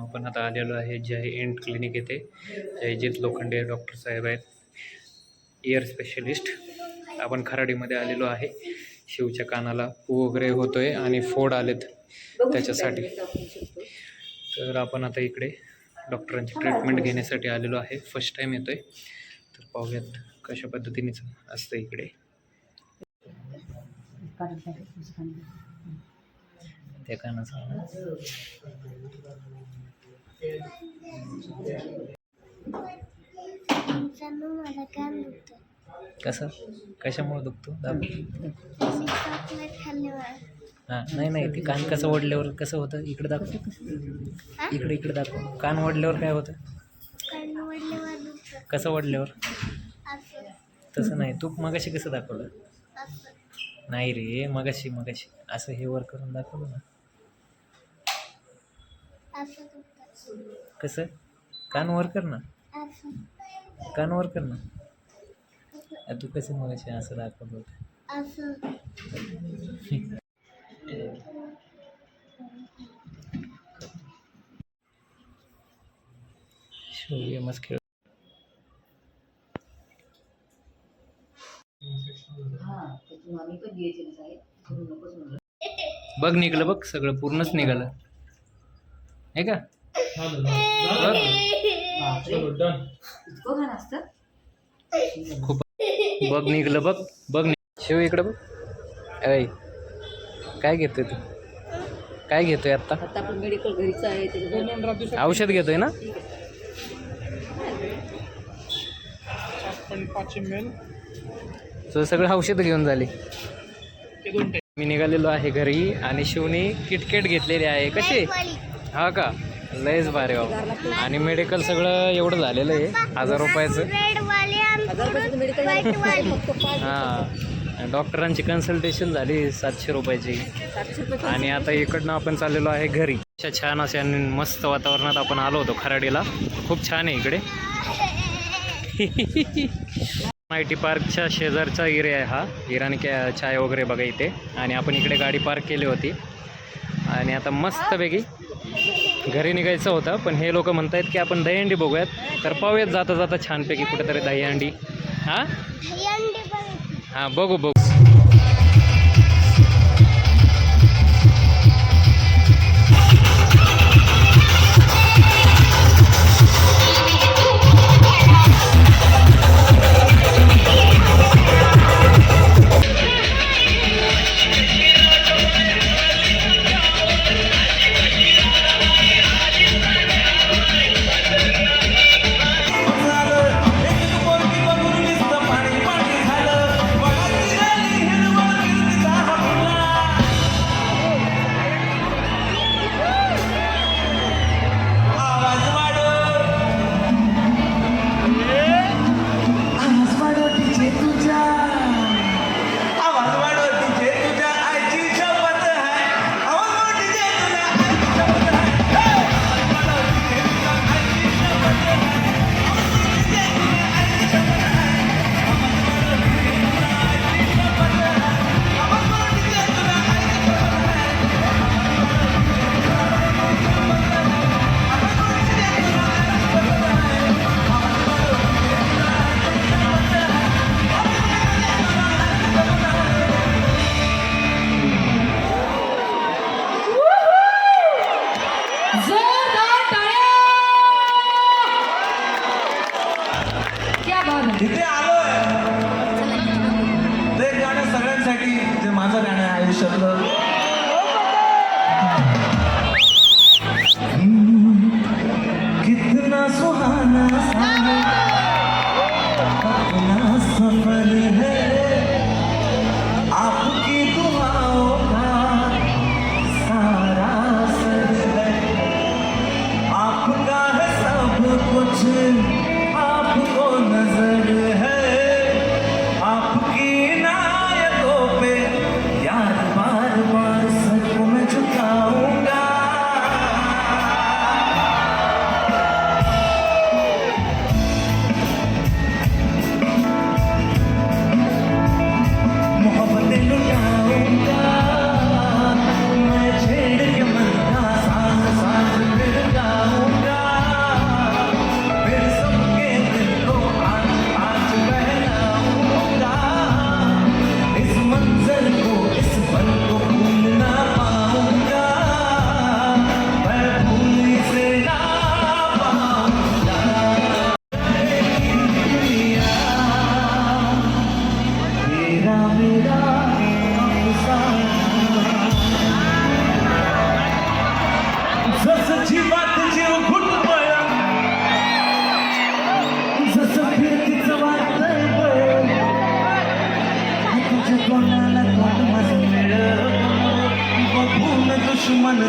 आपण आता आलेलो आहे जय एंड क्लिनिक येथे. जयजित लोखंडे डॉक्टर साहेब आहेत. इयर स्पेशलिस्ट आपण खराडीमध्ये आलेलो आहे. शिवच्या कानाला पू वगैरे होतोय आणि फोड आलेत त्याच्यासाठी. तर आपण आता इकडे डॉक्टरांची ट्रीटमेंट घेण्यासाठी आलेलो आहे. फर्स्ट टाईम येतोय. तर पाहूयात कशा पद्धतीनेच असतं इकडे. त्या कानाचा मला काय दुखतं कसं? कशामुळे दुखतो? दाब? मी चॉकलेट खाल्ल्यावर हां नाही नाही ते कान कसं ओढल्यावर कसं होतं? इकडे दाखव. इकडे इकडे दाखव. कान ओढल्यावर काय होतं? दुखतं कसं ओढल्यावर? असं तसं नाही. तू मगाशी कसं दाखवलं? असं नाही रे मगाशी मगाशी. असं हे वर करून दाखवलं ना. असं कसं? कान वर कर ना. कान वर कर ना. तू कसं म्हणायचे असं दाखवलं होतं? असं मस्त खेळ. बघ निघलं बघ सगळं पूर्णच निघालं. आहे का? बघ खूप बघ निघलं बघ बघ नि- शिव इकडं बघ. ऐ काय घेतोय तू? काय घेतोय आत्ता? आता आपण मेडिकल घरीच आहे त्याचं औषध घेतोय ना? तो सगळं औषध घेऊन झाली. मी निघालेलो आहे घरी आणि शिवनी किटकेट घेतलेली आहे. कशी? हा का? लयच भारी बाबा. आणि मेडिकल सगळं एवढं झालेलं आहे. हजार रुपयाचं. हां. डॉक्टरांची कन्सल्टेशन झाली सातशे रुपयाची. आणि आता इकडनं आपण चाललेलो आहे घरी. अशा छान अशा आणि मस्त वातावरणात आपण आलो होतो खराडीला. खूप छान आहे इकडे. आय टी पार्कच्या शेजारचा एरिया आहे हा. इराणी कॅ चाय वगैरे बघा इथे. आणि आपण इकडे गाडी पार्क केली होती. आणि आता मस्तपैकी घरी निघायचं होतं पण हे लोक म्हणतायत की आपण दहीहंडी बघूयात. तर पाहूयात जाता जाता छानपैकी कुठेतरी दहीहंडी हां? ही हां बघू बघू. আল্লাহ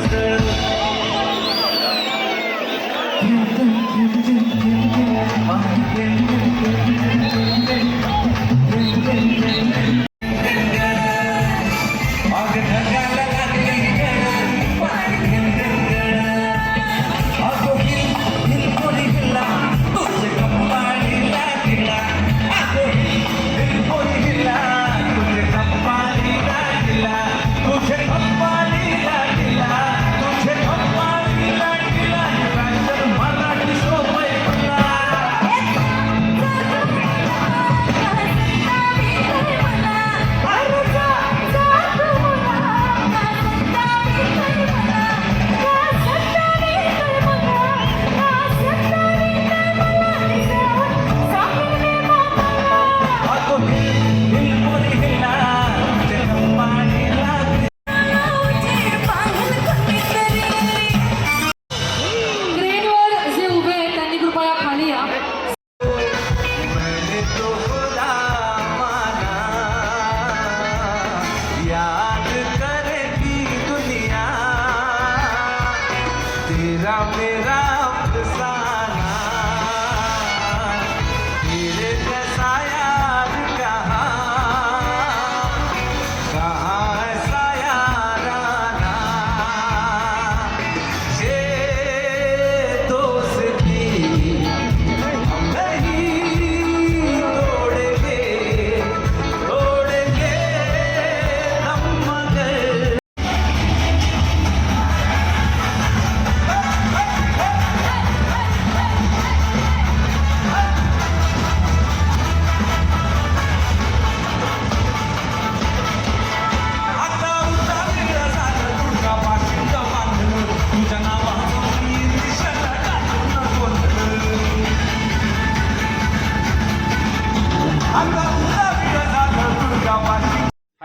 Thank you.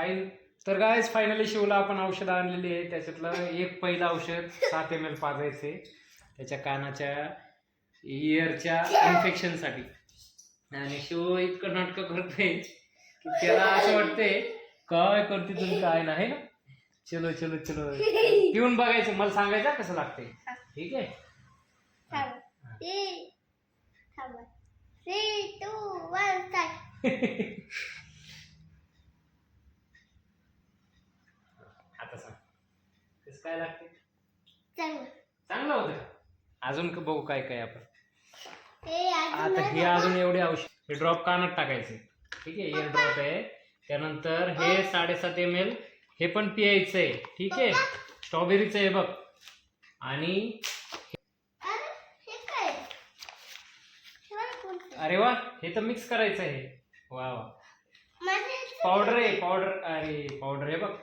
फाईल तर गायच फायनली शिवला आपण औषधं आणलेली आहे त्याच्यातलं एक पहिलं औषध सात एम एल पाजायचे. त्याच्या कानाच्या इयरच्या इन्फेक्शनसाठी आणि शिव इतकं नाटकं करते की त्याला असं वाटतंय काय करते तुम्ही काय नाही ना? चलो चलो चलो. पिऊन बघायचं. मला सांगायचं कसं लागतंय. ठीक आहे? थांब. ए, थांबा. Three, two, one, start. आता सांग कसं काय लागते? चांगलं. होतं? अजून क- बघू काय काय आपण. आता हे. अजून एवढे औषध हे ड्रॉप कानात टाकायचे. ठीक आहे इयर ड्रॉप आहे. त्यानंतर हे साडेसात एम एल हे पण पियायचं आहे ठीक आहे? स्ट्रॉबेरीचं आहे बघ. आणि अरे, वा हे तर मिक्स करायचं आहे. वा वा. पावडर आहे पावडर अरे पावडर आहे बघ.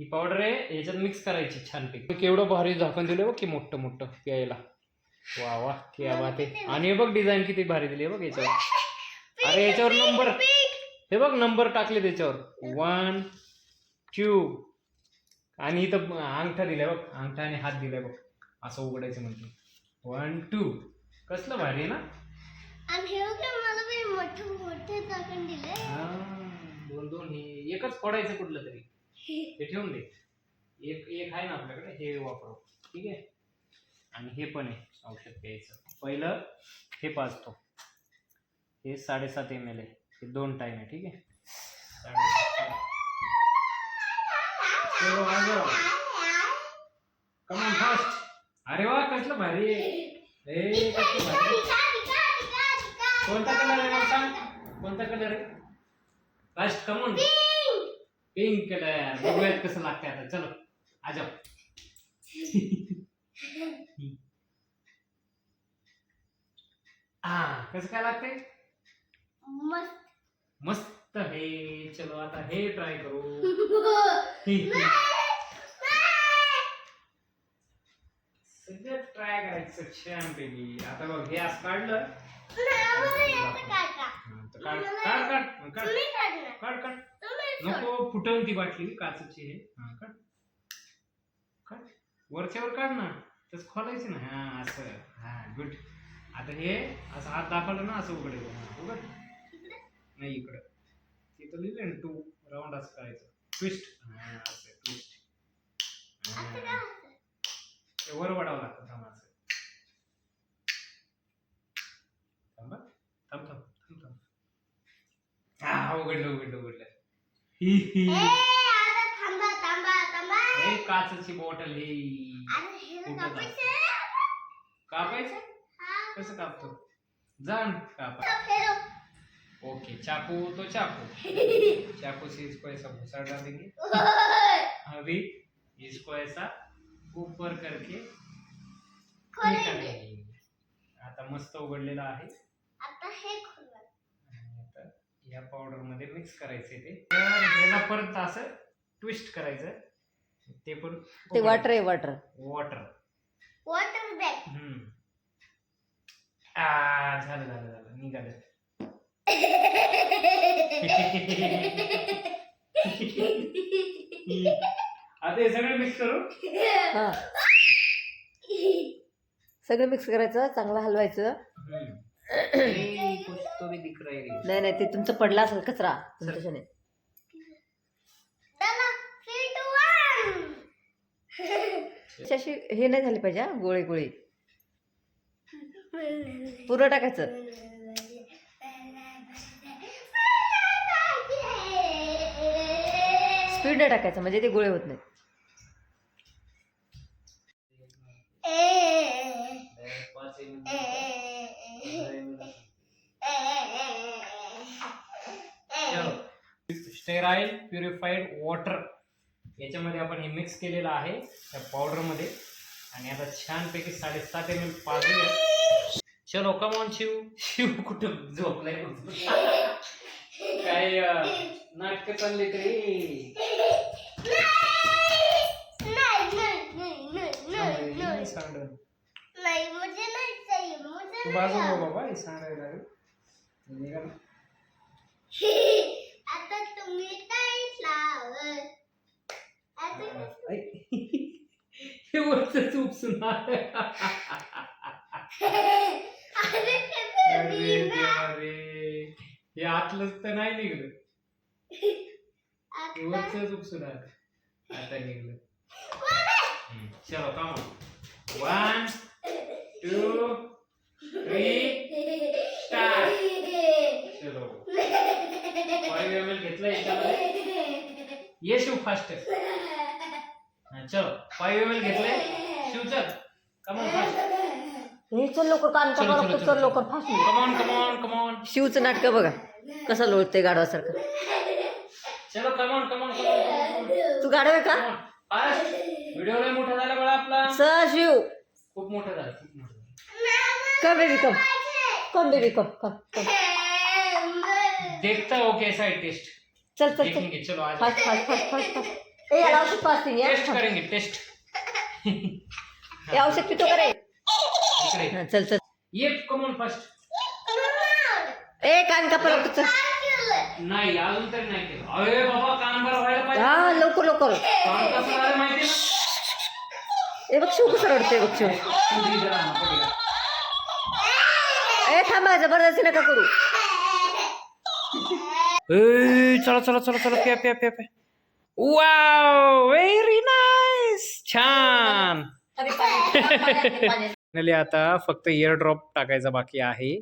ही पावडर आहे ह्याच्यात मिक्स करायची छानपैकी केवढं भारी झाकण दिलं बघ की मोठं मोठं प्यायला. वा वा क्या बात आहे. आणि हे बघ डिझाईन किती भारी दिली आहे बघ याच्यावर. अरे याच्यावर नंबर हे बघ नंबर टाकले त्याच्यावर वन टू आणि इथं अंगठा दिलाय बघ अंगठा आणि हात दिलाय बघ. असं उघडायचं म्हणते. वन टू कसलं भारी ना? दोन दोन. हे एकच फोडायचं कुठलं तरी. हे ठेवून दे. एक एक आहे ना आपल्याकडे हे वापरू. ठीक आहे? आणि हे पण आहे औषध प्यायचं पहिलं हे पाजतो. हे साडेसात एम एल आहे. हे दोन टाईम आहे ठीक आहे? साडेसात. फास्ट अरे वा कसलं भारी आहे. ए, कसलं भारी कोणता कलर आहे सांग? कोणता कलर आहे? फास्ट कमून पिंक कलर बघूयात कसं लागतंय आता. चलो आजा हा कसं काय लागतंय? मस्त. मस्त हे चलो आता हे ट्राय करू. सगळं ट्राय करायचं छान पैकी आता बघ हे असं काढलं. काढ. काढ काढ काढ. काढ. नको फुटल ती बाटली काचची आहे. हा काय वरच्या वरच्यावर काढ ना. तसं खोलायचं ना हा असं. हा गुड आता हे असं हात दाखवलं ना असं उघडे उघड नाही इकडं. तिथं लिहिलं ना टू राऊंड असं करायचं. ट्विस्ट असं ट्विस्ट वर वाढावं लागतं थांब असं. थांब. थांब थांब थांब थांब. हा उघडलं उघडलं उघडलं. ही अरे हे कुठं कापायचं? कापायचं? हा. कसं कापतो? जाण कापा. ओके चाकू तो चाकू. चाकू से इसको ऐसा भूसा डाल देंगे अभी इसको ऐसा ऊपर करके आता मस्त उघडलेला आहे. आता हे या पावडरमध्ये मिक्स करायचे ते. याला परत असं ट्विस्ट करायचं. ते पण ते वॉटर आहे वॉटर वॉटर वॉटर बॅग हम्म. आ झालं झालं झालं. निघालं. आता हे सगळं मिक्स करू? हा. सगळं मिक्स करायचं चांगलं हलवायचं. हम्म. ए, कुछ तो भी दिख रहा है रे. नाही नाही ते तुमचं पडला असेल कचरा वन अशी हे नाही झाली पाहिजे हा, गोळे गोळे पुरं टाकायचं स्पीड नाही टाकायचं म्हणजे ते गोळे होत नाही पाच एक मिनिट. स्टेराईल purified water. याच्यामध्ये आपण हे मिक्स केलेलं आहे त्या पावडरमध्ये आणि आता छानपैकी साडेसात एम एल पाजूया. चलो कमॉन शिव. शिव कुठं झोपलाय? काय नाटक चालले तरी? सांड तू नहीं बाजू चाहिए. हो बाबा हे सांगायला लागेल. निघा ना. आता तुम्ही टाईट लावत आता ऐ. हे वरच उपसून आलं. अरे अरे किती देवा रे हे आतलंच तर नाही निघलं हे आता वरच उपसून आलं आता निघलं. चलो कम वन चलो. घेतलं याच्यामध्ये. ये शिव फास्ट चलो. घेतलंय. शिव चल. कमॉन फास्ट हे चल लवकर कान चलो, कापा चलो, चल. चलो. लवकर fast come on come on come on शिवचं नाटक बघा. कसं लोळते गाढवासारखं. चलो कमॉन कमॉन कमॉन तू गाढव आहे का? व्हिडिओ लय मोठा झाला बळा आपला. स शिव. खूप मोठा झाला खूप मोठा. झाला कम baby come come baby come come come देखता हो कैसा है टेस्ट। चल चल चल। देखेंगे चलो आज। Fast fast fast fast fast ए याला औषध पाचते या टेस्ट करेंगे टेस्ट ए औषध पितो का रे इकडे। हा, चल चल। ये कमॉन फास्ट ए कान कापा लवकर चल। नाही अजून तरी नाही केलं अरे बाबा कान बरं व्हायला पाहिजे हा लवकर लवकर कान कसं माहिती ना? ए बघ शिव कसं रडते बघ शिव तू. ए थांबा जबरदस्ती नका करू. ए चला चला चला चला प्या प्या प्या प्या. वाव व्हेरी नाईस छान. फायनली आता फक्त इयर ड्रॉप टाकायचा बाकी आहे.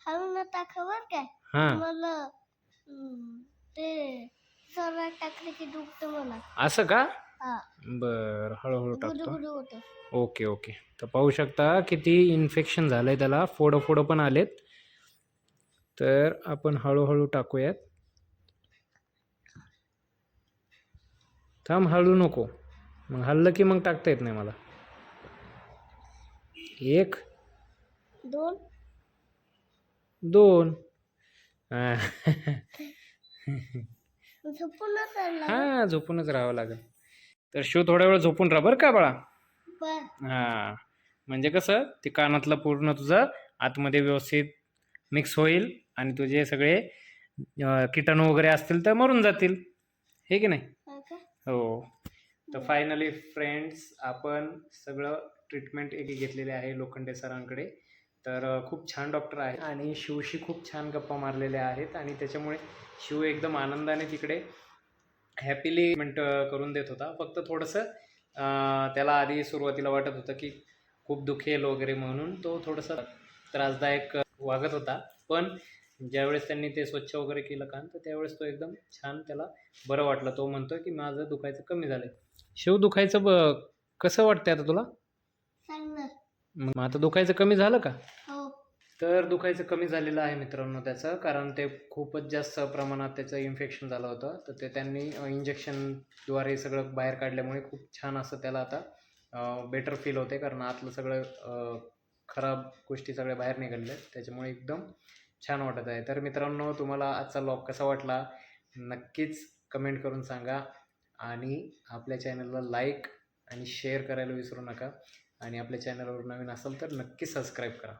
हळू न टाकावर काय हा. मला ते सर्वात टाकले की दुखतं मला. असं का? बर हळूहळू टाकतो. होतं. Okay okay. तर पाहू शकता किती इन्फेक्शन झालंय त्याला. फोडं फोडं पण आलेत. तर आपण हळूहळू टाकूयात. थांब हळू नको. मग हल्लं की मग टाकता येत नाही मला. एक. दोन. दोन. हा. हा झोपूनच राहावं लागेल. तर शिव थोड्या वेळ झोपून राहा बरं का बाळा? हा. म्हणजे कसं ते कानातलं पूर्ण तुझं आतमध्ये व्यवस्थित मिक्स होईल आणि तुझे सगळे किटाणू वगैरे असतील तर मरून जातील. हे की नाही? हा? हो. तर फायनली फ्रेंड्स आपण सगळं ट्रीटमेंट एक घेतलेले आहे लोखंडे सरांकडे. तर खूप छान डॉक्टर आहे आणि शिवशी खूप छान गप्पा मारलेल्या आहेत. आणि त्याच्यामुळे शिव एकदम आनंदाने तिकडे हॅपीली ट्रीटमेंट करून देत होता. फक्त थोडंसं त्याला आधी सुरुवातीला वाटत होतं की खूप दुखेल वगैरे म्हणून तो थोडंसं त्रासदायक वागत होता. पण ज्यावेळेस त्यांनी ते स्वच्छ वगैरे केलं कान तर त्यावेळेस तो एकदम छान त्याला बरं वाटलं. तो म्हणतोय की माझं दुखायचं कमी झालंय. शिव दुखायचं ब कसं वाटतंय आता तुला? मग आता दुखायचं कमी झालं का? हो. तर दुखायचं कमी झालेलं आहे मित्रांनो त्याचं कारण ते खूपच जास्त प्रमाणात त्याचं इन्फेक्शन झालं होतं. तर ते त्यांनी इंजेक्शनद्वारे सगळं बाहेर काढल्यामुळे खूप छान असं त्याला आता बेटर फील होते. कारण आतलं सगळं खराब गोष्टी सगळ्या बाहेर निघालेल्या आहेत त्याच्यामुळे एकदम छान वाटत आहे. तर मित्रांनो तुम्हाला आजचा लॉग कसा वाटला? नक्कीच कमेंट करून सांगा. आणि आपल्या चॅनलला लाईक आणि शेअर करायला विसरू नका. आणि आपल्या चॅनलवर नवीन असाल तर नक्की सबस्क्राईब करा.